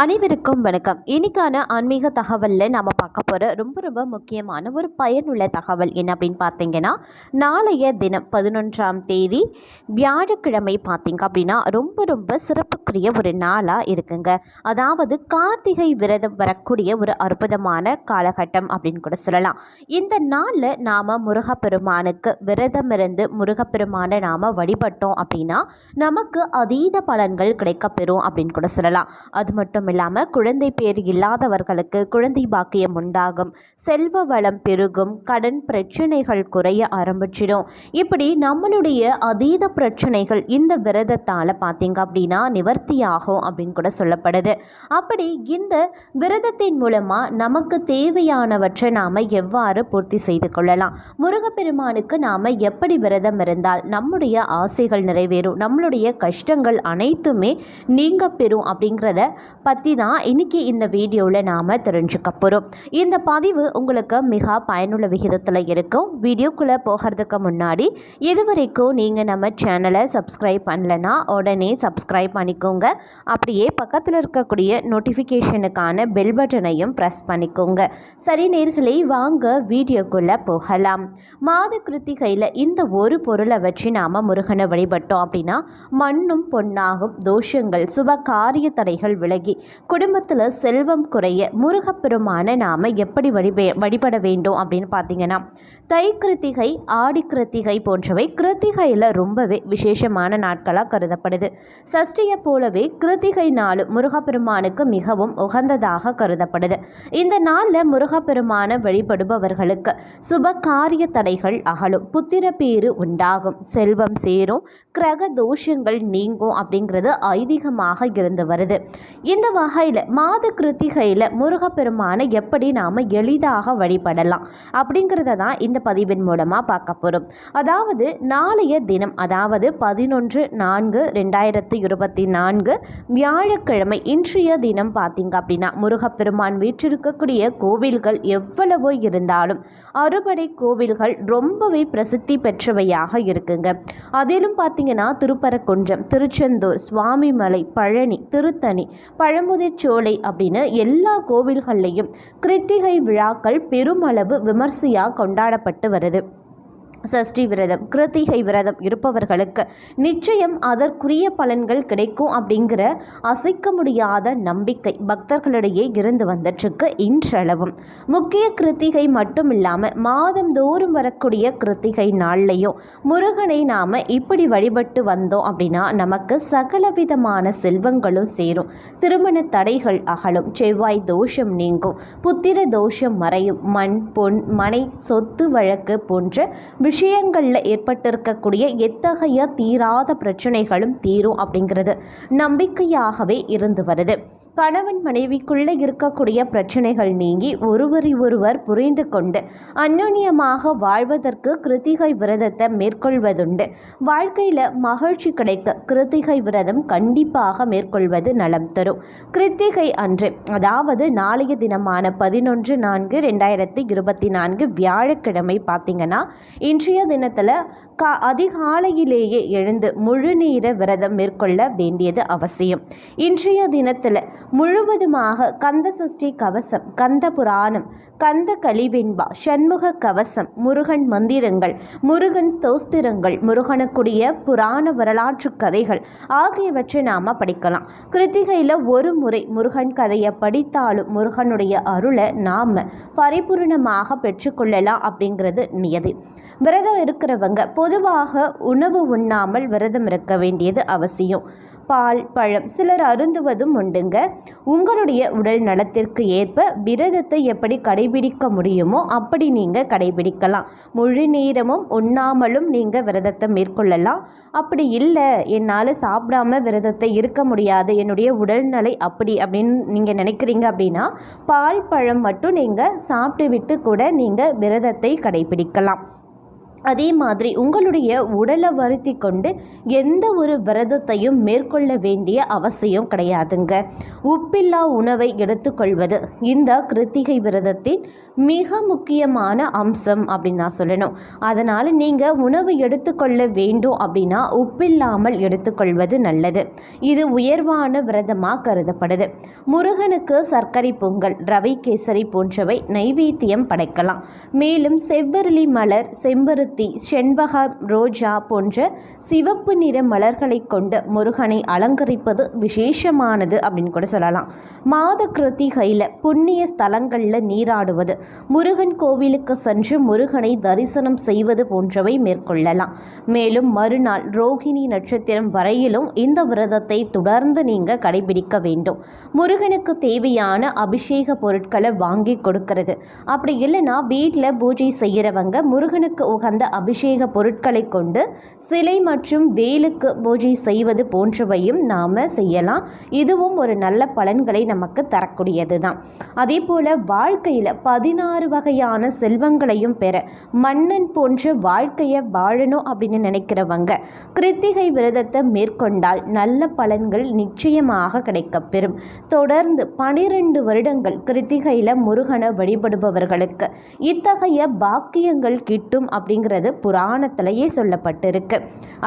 அனைவருக்கும் வணக்கம். இன்னைக்கான ஆன்மீக தகவலில் நம்ம பார்க்க போகிற ரொம்ப ரொம்ப முக்கியமான ஒரு பயனுள்ள தகவல் என்ன அப்படின்னு பார்த்தீங்கன்னா நாளைய தினம் பதினொன்றாம் தேதி வியாழக்கிழமை பார்த்தீங்க அப்படின்னா ரொம்ப ரொம்ப சிறப்புக்குரிய ஒரு நாளாக இருக்குங்க. அதாவது கார்த்திகை விரதம் வரக்கூடிய ஒரு அற்புதமான காலகட்டம் அப்படின்னு கூட சொல்லலாம். இந்த நாளில் நாம் முருகப்பெருமானுக்கு விரதம் இருந்து முருகப்பெருமானை நாம் வழிபட்டோம் அப்படின்னா நமக்கு அதீத பலன்கள் கிடைக்கப்பெறும் அப்படின்னு கூட சொல்லலாம். அது மட்டும் இல்லாமல் குழந்தை பேர் இல்லாதவர்களுக்கு குழந்தை பாக்கியம் உண்டாகும். செல்வ வளம் பெருகும் கடன் பிரச்சனைகள் குறைய ஆரம்பிச்சிடும். இப்படி நம்மளுடைய அதீத பிரச்சனைகள் இந்த விரதத்தால் பார்த்தீங்க அப்படின்னா நிவர்த்தியாகும் அப்படின்னு கூட சொல்லப்படுது. அப்படி இந்த விரதத்தின் மூலமாக நமக்கு தேவையானவற்றை நாம் எவ்வாறு பூர்த்தி செய்து கொள்ளலாம்? முருகப்பெருமானுக்கு நாம் எப்படி விரதம் இருந்தால் நம்முடைய ஆசைகள் நிறைவேறும் நம்மளுடைய கஷ்டங்கள் அனைத்துமே நீங்க பெறும் அப்படிங்கிறத பற்றி தான் இன்றைக்கி இந்த வீடியோவில் நாம் தெரிஞ்சுக்க போகிறோம் இந்த பதிவு உங்களுக்கு மிக பயனுள்ள விகிதத்தில் இருக்கும். வீடியோக்குள்ளே போகிறதுக்கு முன்னாடி இது வரைக்கும் நீங்கள் நம்ம சேனலை சப்ஸ்கிரைப் பண்ணலைன்னா உடனே சப்ஸ்கிரைப் பண்ணிக்கோங்க. அப்படியே பக்கத்தில் இருக்கக்கூடிய நோட்டிஃபிகேஷனுக்கான பெல் பட்டனையும் ப்ரெஸ் பண்ணிக்கோங்க. சரி நேர்களை வாங்க வீடியோக்குள்ளே போகலாம். மாத கிருத்திகையில் இந்த ஒரு பொருளை வச்சு நாம் முருகனை வழிபட்டோம் அப்படின்னா மண்ணும் பொன்னாகும் தோஷங்கள் சுப காரிய தடைகள் விலகி குடும்பத்தில் செல்வம் குறைய முருகப்பெருமான நாம் எப்படி வழிபே வழிபட வேண்டும் அப்படின்னு பார்த்தீங்கன்னா தை கிருத்திகை ஆடி கிருத்திகை போன்றவை கிருத்திகையில் ரொம்பவே விசேஷமான நாட்களாக கருதப்படுது. சஷ்டியை போலவே கிருத்திகை நாள் முருகப்பெருமானுக்கு மிகவும் உகந்ததாக கருதப்படுது. இந்த நாளில் முருகப்பெருமான வழிபடுபவர்களுக்கு சுப காரிய தடைகள் அகலும். புத்திர பேரு உண்டாகும். செல்வம் சேரும். கிரக தோஷங்கள் நீங்கும் அப்படிங்கிறது ஐதீகமாக இருந்து வருது. இந்த வகையில் மாத கிருத்திகையில் முருகப்பெருமானை எப்படி நாம் எளிதாக வழிபடலாம் அப்படிங்கிறத தான் இந்த பதிவின் மூலமாக பார்க்க போகிறோம் அதாவது நாளைய தினம் அதாவது பதினொன்று நான்கு ரெண்டாயிரத்தி இருபத்தி நான்கு வியாழக்கிழமை இன்றைய தினம் பார்த்தீங்க அப்படின்னா முருகப்பெருமான் வீற்றிருக்கக்கூடிய கோவில்கள் எவ்வளவோ இருந்தாலும் அறுபடை கோவில்கள் ரொம்பவே பிரசித்தி பெற்றவையாக இருக்குங்க. அதிலும் பார்த்தீங்கன்னா திருப்பரங்குன்றம் திருச்செந்தூர் சுவாமிமலை பழனி திருத்தணி பழ பழமுதிர்ச்சோலை அப்படின்னு எல்லா கோவில்கள்லையும் கிருத்திகை விழாக்கள் பெருமளவு விமர்சையாக கொண்டாடப்பட்டு வருது. சஷ்டி விரதம் கிருத்திகை விரதம் இருப்பவர்களுக்கு நிச்சயம் அதற்குரிய பலன்கள் கிடைக்கும் அப்படிங்கிற அசைக்க முடியாத நம்பிக்கை பக்தர்களிடையே இருந்து வந்துட்டுருக்கு இன்றளவும். முக்கிய கிருத்திகை மட்டும் இல்லாமல் மாதந்தோறும் வரக்கூடிய கிருத்திகை நாள்லையும் முருகனை நாம் இப்படி வழிபட்டு வந்தோம் அப்படின்னா நமக்கு சகலவிதமான செல்வங்களும் சேரும். திருமண தடைகள் அகலும் செவ்வாய் தோஷம் நீங்கும் புத்திர தோஷம் மறையும் மண் பொன் மனை சொத்து வழக்கு போன்ற விஷயங்களில் ஏற்பட்டிருக்கக்கூடிய எத்தகைய தீராத பிரச்சனைகளும் தீரும் அப்படிங்கிறது நம்பிக்கையாகவே இருந்து வருது. கணவன் மனைவிக்குள்ளே இருக்கக்கூடிய பிரச்சனைகள் நீங்கி ஒருவரை ஒருவர் புரிந்து கொண்டு அந்யோன்யமாக வாழ்வதற்கு கிருத்திகை விரதத்தை மேற்கொள்வதுண்டு. வாழ்க்கையில் மகிழ்ச்சி கிடைக்க கிருத்திகை விரதம் கண்டிப்பாக மேற்கொள்வது நலம் தரும். கிருத்திகை அன்று அதாவது நாளைய தினமான பதினொன்று நான்கு ரெண்டாயிரத்தி இருபத்தி நான்கு வியாழக்கிழமை பார்த்தீங்கன்னா இன்றைய தினத்தில் கா அதிகாலையிலேயே எழுந்து முழுநீர விரதம் மேற்கொள்ள வேண்டியது அவசியம். இன்றைய தினத்தில் முழுவதுமாக கந்த சஷ்டி கவசம் கந்த புராணம் கந்த கலிவெண்பா சண்முக கவசம் முருகன் மந்திரங்கள் முருகன் ஸ்தோஸ்திரங்கள் முருகனுக்குரிய புராண வரலாற்று கதைகள் ஆகியவற்றை நாம் படிக்கலாம். கிருத்திகையில் ஒரு முறை முருகன் கதையை படித்தாலும் முருகனுடைய அருளை நாம் பரிபூர்ணமாக பெற்றுக்கொள்ளலாம் அப்படிங்கிறது நியதி. விரதம் இருக்கிறவங்க பொதுவாக உணவு உண்ணாமல் விரதம் இருக்க வேண்டியது அவசியம். பால் பழம் சிலர் அருந்துவதும் உண்டுங்க. உங்களுடைய உடல் நலத்திற்கு ஏற்ப விரதத்தை எப்படி கடைபிடிக்க முடியுமோ அப்படி நீங்கள் கடைபிடிக்கலாம். முழு நேரமும் உண்ணாமலும் நீங்கள் விரதத்தை மேற்கொள்ளலாம். அப்படி இல்லை என்னால் சாப்பிடாம விரதத்தை இருக்க முடியாது என்னுடைய உடல்நிலை அப்படி அப்படின்னு நீங்கள் நினைக்கிறீங்க அப்படின்னா பால் பழம் மட்டும் நீங்கள் சாப்பிட்டு விட்டு கூட நீங்கள் விரதத்தை கடைபிடிக்கலாம். அதே மாதிரி உங்களுடைய உடலை வருத்தி கொண்டு எந்த ஒரு விரதத்தையும் மேற்கொள்ள வேண்டிய அவசியம் கிடையாதுங்க. உப்பில்லா உணவை எடுத்துக்கொள்வது இந்த கிருத்திகை விரதத்தின் மிக முக்கியமான அம்சம் அப்படின்னு நான் சொல்லணும். அதனால் நீங்கள் உணவு எடுத்துக்கொள்ள வேண்டும் அப்படின்னா உப்பில்லாமல் எடுத்துக்கொள்வது நல்லது. இது உயர்வான விரதமாக கருதப்படுது. முருகனுக்கு சர்க்கரை பொங்கல் ரவை கேசரி போன்றவை நைவேத்தியம் படைக்கலாம். மேலும் செவ்வரளி மலர் செம்பருத்தி செண்பகம் ரோஜா போன்ற சிவப்பு நிற மலர்களை கொண்டு முருகனை அலங்கரிப்பது விசேஷமானது அப்படின்னு கூட சொல்லலாம். மாத கிருத்திகையில் புண்ணிய ஸ்தலங்களில் நீராடுவது முருகன் கோவிலுக்கு சென்று முருகனை தரிசனம் செய்வது போன்றவை மேற்கொள்ளலாம். மேலும் மறுநாள் ரோகிணி நட்சத்திரம் வரையிலும் இந்த விரதத்தை தொடர்ந்து நீங்கள் கடைபிடிக்க வேண்டும். முருகனுக்கு தேவையான அபிஷேக பொருட்களை வாங்கி கொடுக்கிறது. அப்படி இல்லைன்னா வீட்டில் பூஜை செய்கிறவங்க முருகனுக்கு உகந்த அபிஷேக பொருட்களை கொண்டு சிலை மற்றும் வேலுக்கு பூஜை செய்வது போன்றவையும் நாம் செய்யலாம். இதுவும் ஒரு நல்ல பலன்களை நமக்கு தரக்கூடியது தான் அதே போல் வாழ்க்கையில் பதினாறு வகையான செல்வங்களையும் பெற மன்னன் போன்ற வாழ்க்கையை வாழணும் அப்படின்னு நினைக்கிறவங்க கிருத்திகை விரதத்தை மேற்கொண்டால் நல்ல பலன்கள் நிச்சயமாக கிடைக்கப்பெறும். தொடர்ந்து பனிரெண்டு வருடங்கள் கிருத்திகையில் முருகனை வழிபடுபவர்களுக்கு இத்தகைய பாக்கியங்கள் கிட்டும் அப்படிங்கிற அப்படிங்கிறது புராணத்திலேயே சொல்லப்பட்டிருக்கு.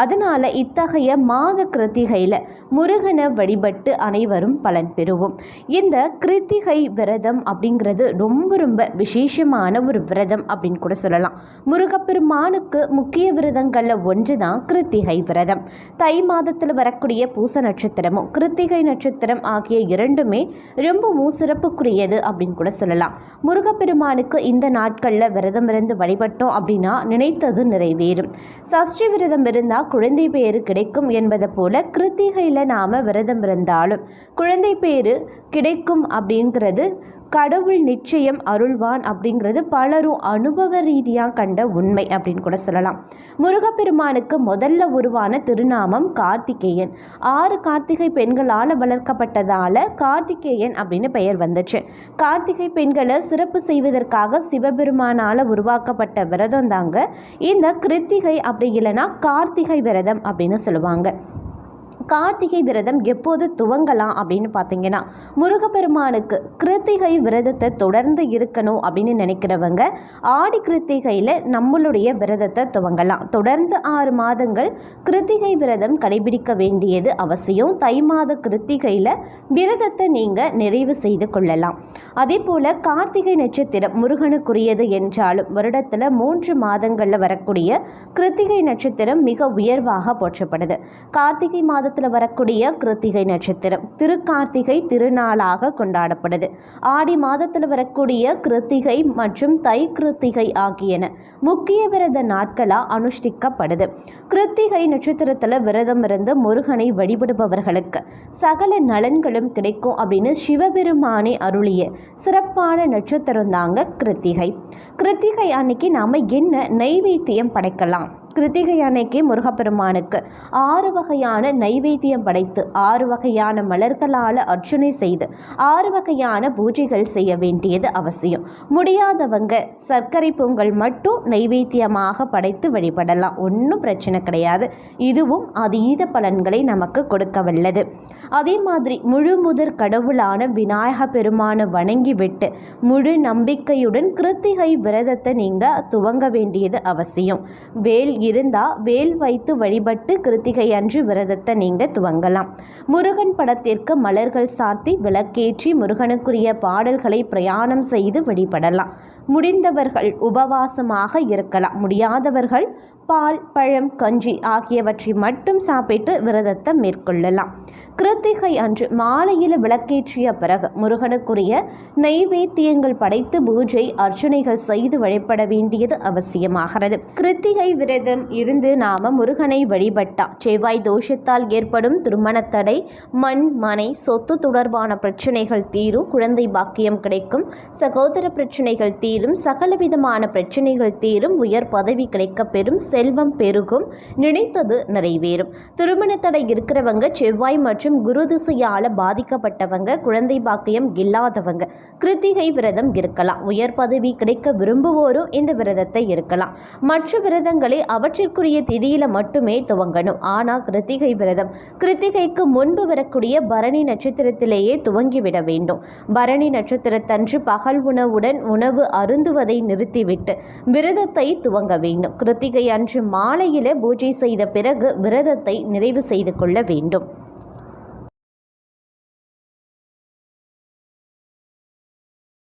அதனால இத்தகைய மாத கிருத்திகையில் முருகனை வழிபட்டு அனைவரும் பலன் பெறுவோம். இந்த கிருத்திகை விரதம் அப்படிங்கிறது ரொம்ப ரொம்ப விசேஷமான ஒரு விரதம் அப்படின்னு கூட சொல்லலாம். முருகப்பெருமானுக்கு முக்கிய விரதங்களில் ஒன்று தான் கிருத்திகை விரதம். தை மாதத்தில் வரக்கூடிய பூச நட்சத்திரமும் கிருத்திகை நட்சத்திரம் ஆகிய இரண்டுமே ரொம்பவும் சிறப்புக்குரியது அப்படின்னு கூட சொல்லலாம். முருகப்பெருமானுக்கு இந்த நாட்களில் விரதம் இருந்து வழிபட்டோம் அப்படின்னா நினைத்தது நிறைவேறும். சஷ்டி விரதம் இருந்தால் குழந்தை பேரு கிடைக்கும் என்பதை போல கிருத்திகையில் நாம் விரதம் இருந்தாலும் குழந்தை பேரு கிடைக்கும் அப்படிங்கிறது கடவுள் நிச்சயம் அருள்வான் அப்படிங்கிறது பலரும் அனுபவ ரீதியாக கண்ட உண்மை அப்படின்னு கூட சொல்லலாம். முருகப்பெருமானுக்கு முதல்ல உருவான திருநாமம் கார்த்திகேயன். ஆறு கார்த்திகை பெண்களால் வளர்க்கப்பட்டதால் கார்த்திகேயன் அப்படின்னு பெயர் வந்துச்சு. கார்த்திகை பெண்களை சிறப்பு செய்வதற்காக சிவபெருமானால் உருவாக்கப்பட்ட விரதம் தாங்க இந்த கிருத்திகை அப்படி இல்லைன்னா கார்த்திகை விரதம் அப்படின்னு சொல்லுவாங்க. கார்த்திகை விரதம் எப்போது துவங்கலாம் அப்படின்னு பார்த்தீங்கன்னா முருகப்பெருமானுக்கு கிருத்திகை விரதத்தை தொடர்ந்து இருக்கணும் அப்படின்னு நினைக்கிறவங்க ஆடி கிருத்திகையில் நம்மளுடைய விரதத்தை துவங்கலாம். தொடர்ந்து ஆறு மாதங்கள் கிருத்திகை விரதம் கடைபிடிக்க வேண்டியது அவசியம். தை மாத கிருத்திகையில் விரதத்தை நீங்கள் நிறைவு செய்து கொள்ளலாம். அதே போல் கார்த்திகை நட்சத்திரம் முருகனுக்குரியது என்றாலும் வருடத்தில் மூன்று மாதங்களில் வரக்கூடிய கிருத்திகை நட்சத்திரம் மிக உயர்வாக போற்றப்படுது. கார்த்திகை மாத மாதத்தில் வரக்கூடிய கிருத்திகை நட்சத்திரம். திருக்கார்த்திகை திருநாளாக கொண்டாடப்படுது. ஆடி மாதத்தில் வரக்கூடிய கிருத்திகை மற்றும் தை கிருத்திகை ஆகியன முக்கிய விரத நாட்களாக அனுஷ்டிக்கப்படுது. கிருத்திகை நட்சத்திரத்தில் விரதம் இருந்து முருகனை வழிபடுபவர்களுக்கு சகல நலன்களும் கிடைக்கும் அப்படின்னு சிவபெருமானை அருளிய சிறப்பான நட்சத்திரம் தாங்க கிருத்திகை. கிருத்திகை அன்னைக்கு நாம் என்ன நைவேத்தியம் படைக்கலாம்? கிருத்திகை அன்னைக்கு முருகப்பெருமானுக்கு. ஆறு வகையான நைவேத்தியம் படைத்து ஆறு வகையான மலர்களால் அர்ச்சனை செய்து ஆறு வகையான பூஜைகள் செய்ய வேண்டியது அவசியம். முடியாதவங்க சர்க்கரை பொங்கல் மட்டும் நைவேத்தியமாக படைத்து வழிபடலாம். ஒன்றும் பிரச்சனை கிடையாது. இதுவும் அதீத பலன்களை நமக்கு கொடுக்க வல்லது அதே மாதிரி முழு முதற் கடவுளான விநாயக பெருமானை வணங்கிவிட்டு முழு நம்பிக்கையுடன் கிருத்திகை விரதத்தை நீங்கள் துவங்க வேண்டியது அவசியம். வேல் இருந்தால் வேல் வைத்து வழிபட்டு கிருத்திகை அன்று விரதத்தை நீங்கள் துவங்கலாம். முருகன் படத்திற்கு மலர்கள் சாத்தி விளக்கேற்றி முருகனுக்குரிய பாடல்களை பிரயாணம் செய்து வழிபடலாம். முடிந்தவர்கள் உபவாசமாக இருக்கலாம். முடியாதவர்கள் பால் பழம் கஞ்சி ஆகியவற்றை மட்டும் சாப்பிட்டு விரதத்தை மேற்கொள்ளலாம். கிருத்திகை அன்று மாலையில் விளக்கேற்றிய பிறகு முருகனுக்குரிய நைவேத்தியங்கள் படைத்து பூஜை அர்ச்சனைகள் செய்து வழிபட வேண்டியது அவசியமாகிறது. கிருத்திகை விரதம் இருந்து நாம முருகனை வழிபட்டா செவ்வாய் தோஷத்தால் ஏற்படும் திருமண தடை மண் மனை சொத்து தொடர்பான பிரச்சனைகள் தீரும் குழந்தை பாக்கியம் கிடைக்கும் சகோதர பிரச்சனைகள் தீரும் சகலவிதமான பிரச்சனைகள் தீரும் உயர் பதவி கிடைக்கப் பெறும் செல்வம் பெருகும் நினைத்தது நிறைவேறும். திருமண தடை இருக்கிறவங்க செவ்வாய் மற்றும் குரு திசையால் பாதிக்கப்பட்டவங்க குழந்தை பாக்கியம் இல்லாதவங்க கிருத்திகை விரதம் இருக்கலாம். உயர் பதவி கிடைக்க விரும்புவோரும் இந்த விரதத்தை இருக்கலாம். மற்ற விரதங்களை அவற்றிற்குரிய திதியில மட்டுமே துவங்கணும். ஆனால் கிருத்திகை விரதம் கிருத்திகைக்கு முன்பு வரக்கூடிய பரணி நட்சத்திரத்திலேயே துவங்கிவிட வேண்டும். பரணி நட்சத்திரத்தன்று பகல் உணவுடன் உணவு அருந்துவதை நிறுத்திவிட்டு விரதத்தை துவங்க வேண்டும். கிருத்திகை அன்று அன்று மாலையில பூஜை செய்த பிறகு விரதத்தை நிறைவு செய்து கொள்ள வேண்டும்.